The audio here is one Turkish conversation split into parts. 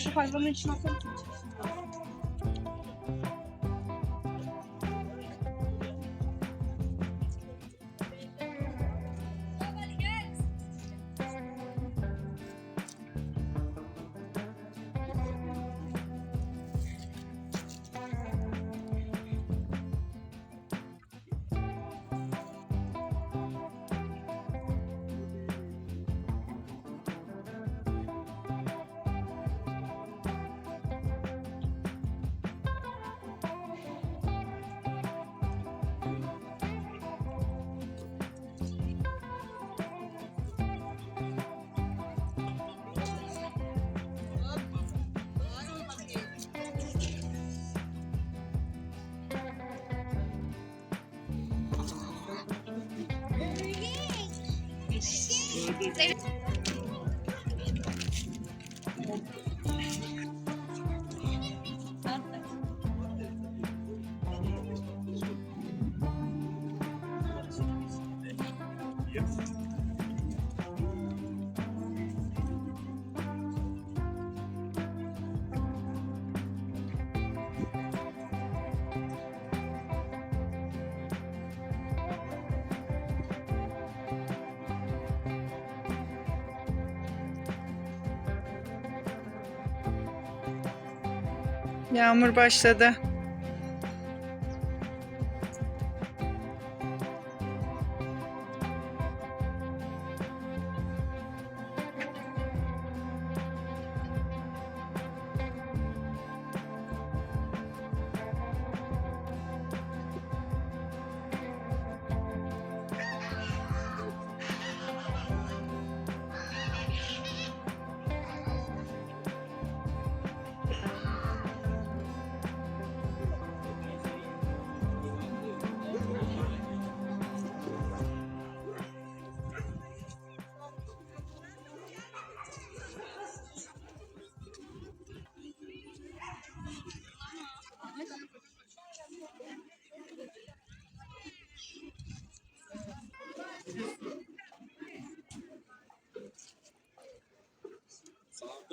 Şu hayvanın içine atarım. Yağmur başladı.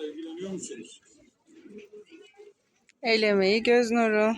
İlgileniyor musunuz? El emeği göz nuru.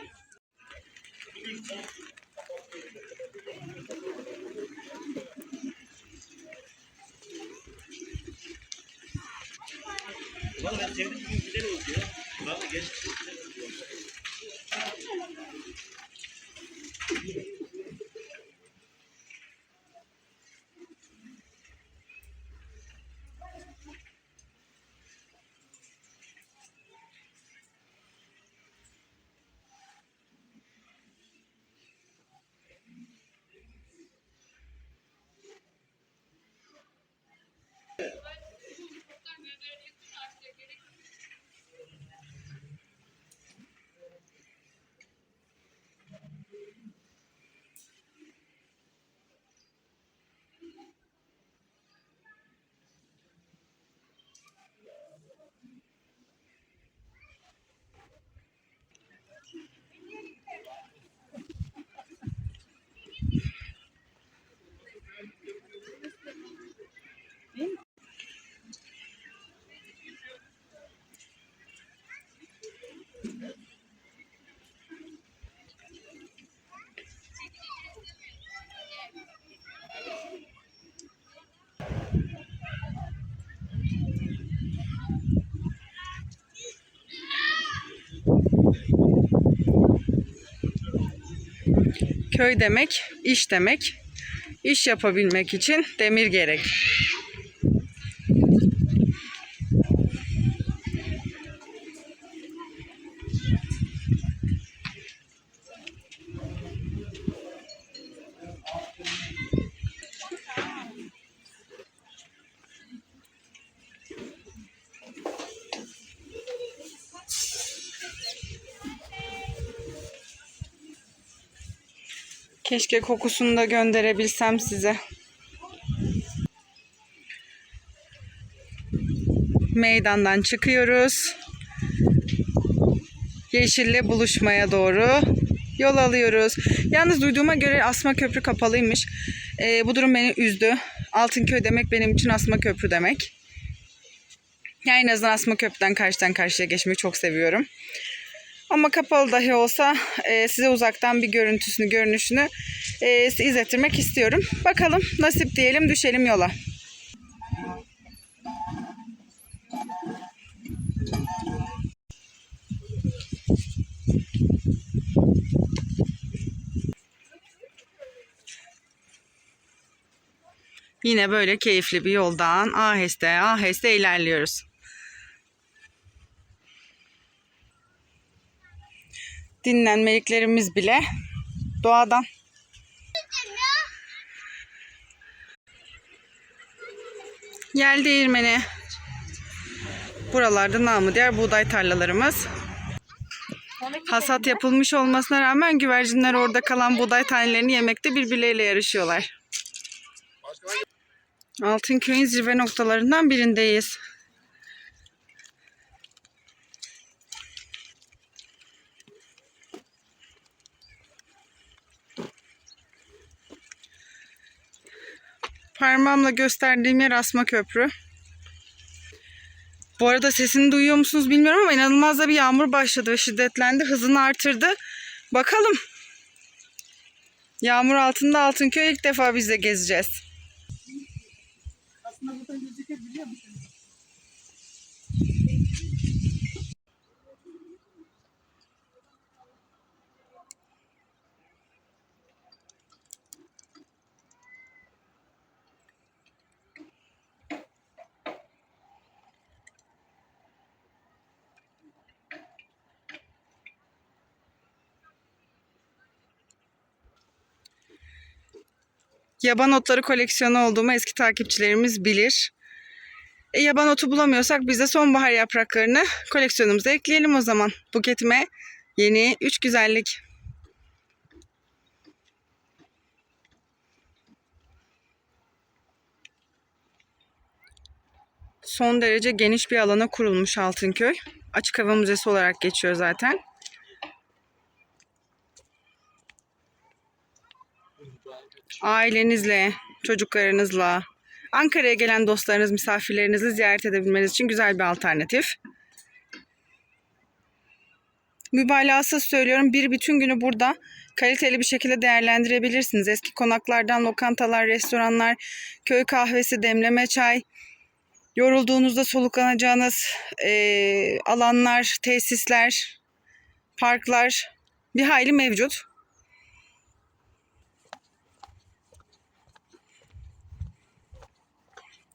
Köy demek, iş demek. İş yapabilmek için demir gerek. Keşke kokusunu da gönderebilsem size. Meydandan çıkıyoruz. Yeşille buluşmaya doğru yol alıyoruz. Yalnız duyduğuma göre Asma Köprü kapalıymış. Ee, bu durum beni üzdü. Altınköy demek benim için Asma Köprü demek. Yani en azından Asma Köprü'den karşıdan karşıya geçmeyi çok seviyorum. Ama kapalı dahi olsa e, size uzaktan bir görüntüsünü, görünüşünü e, size izlettirmek istiyorum. Bakalım nasip diyelim düşelim yola. Yine böyle keyifli bir yoldan aheste aheste ilerliyoruz. Dinlenmeliklerimiz bile doğadan. Yel değirmeni. Buralarda namı diğer buğday tarlalarımız. Hasat yapılmış olmasına rağmen güvercinler orada kalan buğday tanelerini yemekte birbirleriyle yarışıyorlar. Altınköy'ün zirve noktalarından birindeyiz. Parmağımla gösterdiğim yer Asma Köprü. Bu arada sesini duyuyor musunuz bilmiyorum ama inanılmaz da bir yağmur başladı ve şiddetlendi. Hızını artırdı. Bakalım. Yağmur altında Altınköy ilk defa biz de gezeceğiz. Aslında buradan Yaban otları koleksiyonu olduğumu eski takipçilerimiz bilir. E, yaban otu bulamıyorsak biz de sonbahar yapraklarını koleksiyonumuza ekleyelim o zaman. Buketime yeni üç güzellik. Son derece geniş bir alana kurulmuş Altınköy. Açık hava müzesi olarak geçiyor zaten. Ailenizle, çocuklarınızla, Ankara'ya gelen dostlarınız, misafirlerinizi ziyaret edebilmeniz için güzel bir alternatif. Mübalağasız söylüyorum bir bütün günü burada kaliteli bir şekilde değerlendirebilirsiniz. Eski konaklardan lokantalar, restoranlar, köy kahvesi, demleme çay, yorulduğunuzda soluklanacağınız eee, alanlar, tesisler, parklar bir hayli mevcut.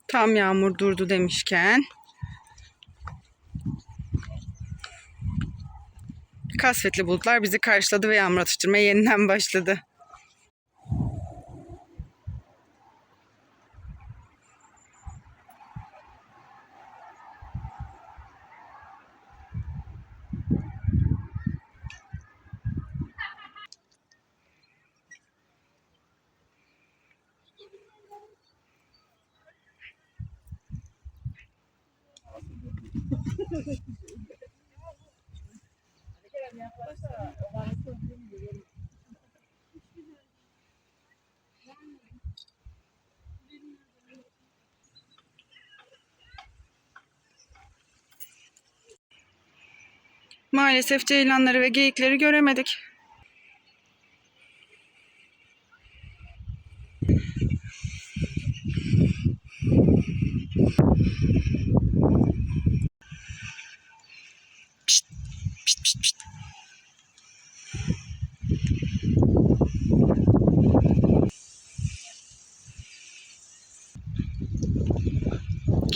Tam yağmur durdu demişken kasvetli bulutlar bizi karşıladı ve yağmur atıştırmaya yeniden başladı. Maalesef ceylanları ve geyikleri göremedik.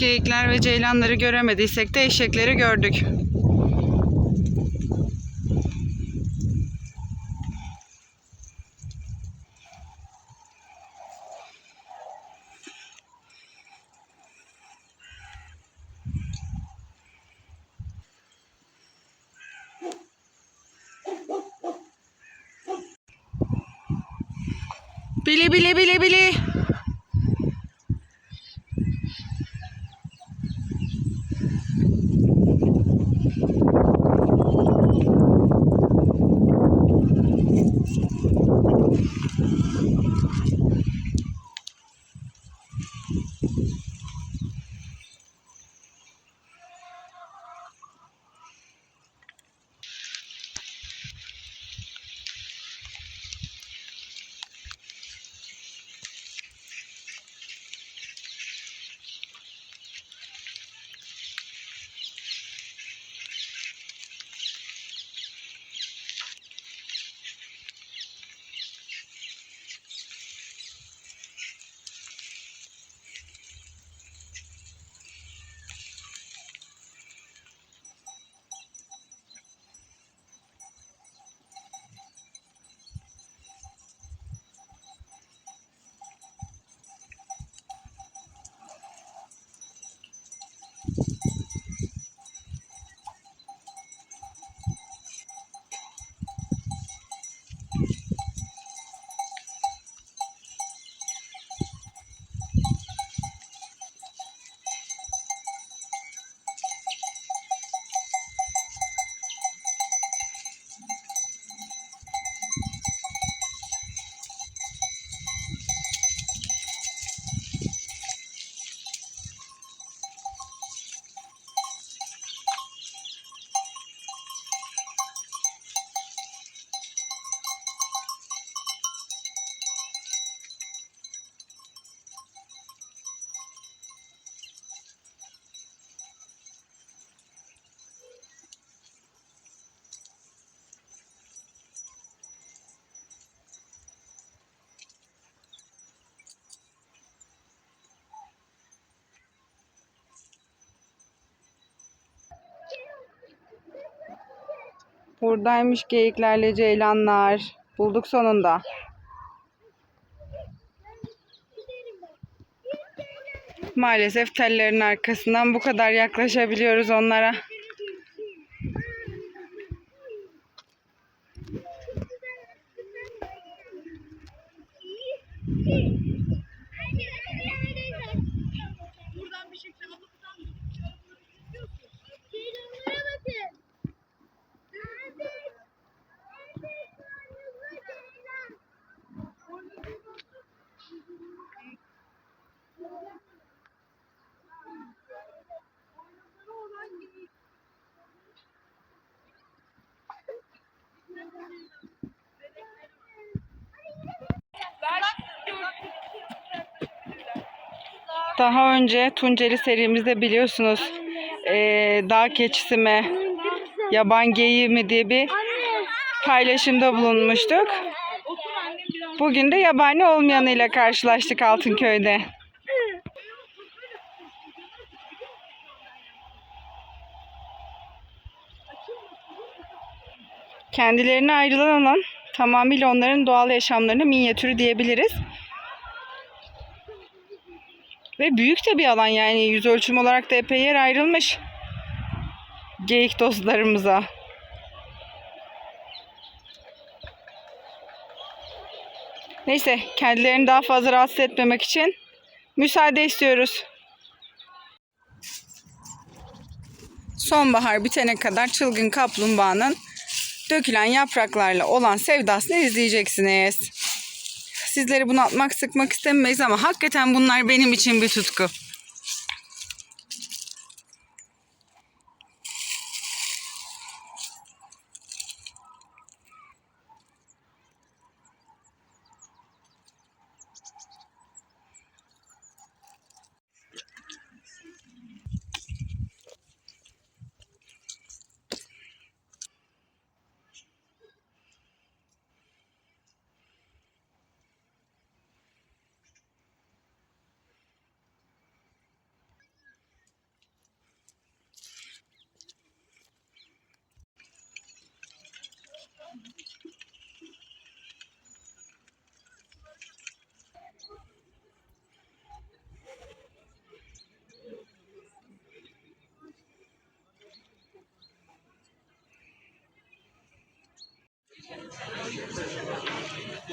Geyikler ve ceylanları göremediysek de eşekleri gördük. Bili bili bili bili. Buradaymış geyiklerle ceylanlar. Bulduk sonunda. Maalesef tellerin arkasından bu kadar yaklaşabiliyoruz onlara. Buradan bir şekilde alıp buradan Ceylanlara bakın. Daha önce Tunceli serimizde biliyorsunuz eee dağ keçisi mi, yaban geyiği mi diye bir paylaşımda bulunmuştuk. Bugün de yabani olmayanıyla karşılaştık Altınköy'de. Kendilerine ayrılan alan tamamıyla onların doğal yaşamlarının minyatürü diyebiliriz. Ve büyük de bir alan yani yüz ölçüm olarak da epey yer ayrılmış. Geyik dostlarımıza. Neyse kendilerini daha fazla rahatsız etmemek için müsaade istiyoruz. Sonbahar bitene kadar çılgın kaplumbağanın dökülen yapraklarla olan sevdasını izleyeceksiniz. Sizleri bunaltmak, sıkmak istemeyiz ama hakikaten bunlar benim için bir tutku.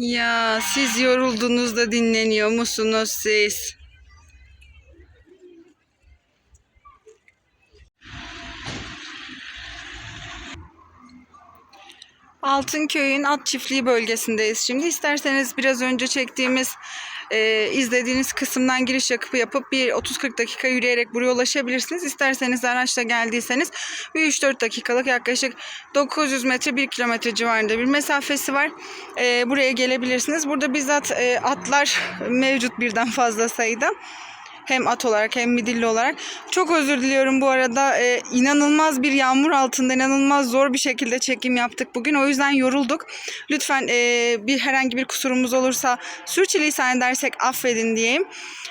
Ya siz yoruldunuz da dinleniyor musunuz siz? Altınköy'ün at çiftliği bölgesindeyiz şimdi. İsterseniz biraz önce çektiğimiz, e, izlediğiniz kısımdan giriş yakıp yapıp bir 30-40 dakika yürüyerek buraya ulaşabilirsiniz. İsterseniz araçla geldiyseniz bir 3-4 dakikalık yaklaşık 900 metre 1 kilometre civarında bir mesafesi var. E, buraya gelebilirsiniz. Burada bizzat e, atlar mevcut birden fazla sayıda. Hem at olarak hem midilli olarak. Çok özür diliyorum bu arada. Ee, inanılmaz bir yağmur altında inanılmaz zor bir şekilde çekim yaptık bugün. O yüzden yorulduk. Lütfen e, bir herhangi bir kusurumuz olursa sürçülisan edersek affedin diyeyim.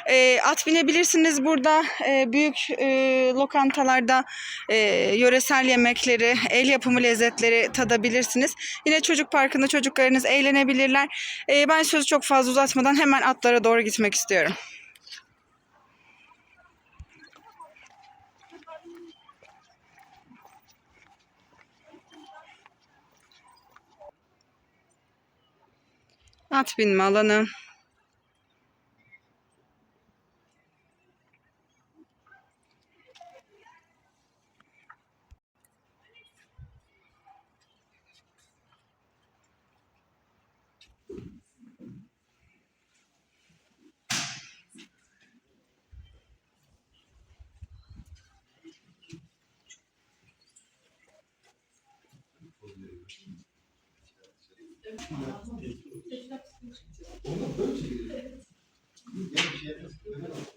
E, at binebilirsiniz burada. E, büyük e, lokantalarda e, yöresel yemekleri, el yapımı lezzetleri tadabilirsiniz. Yine çocuk parkında çocuklarınız eğlenebilirler. E, ben sözü çok fazla uzatmadan hemen atlara doğru gitmek istiyorum. At binme alanı. Pişt, pişt, pişt.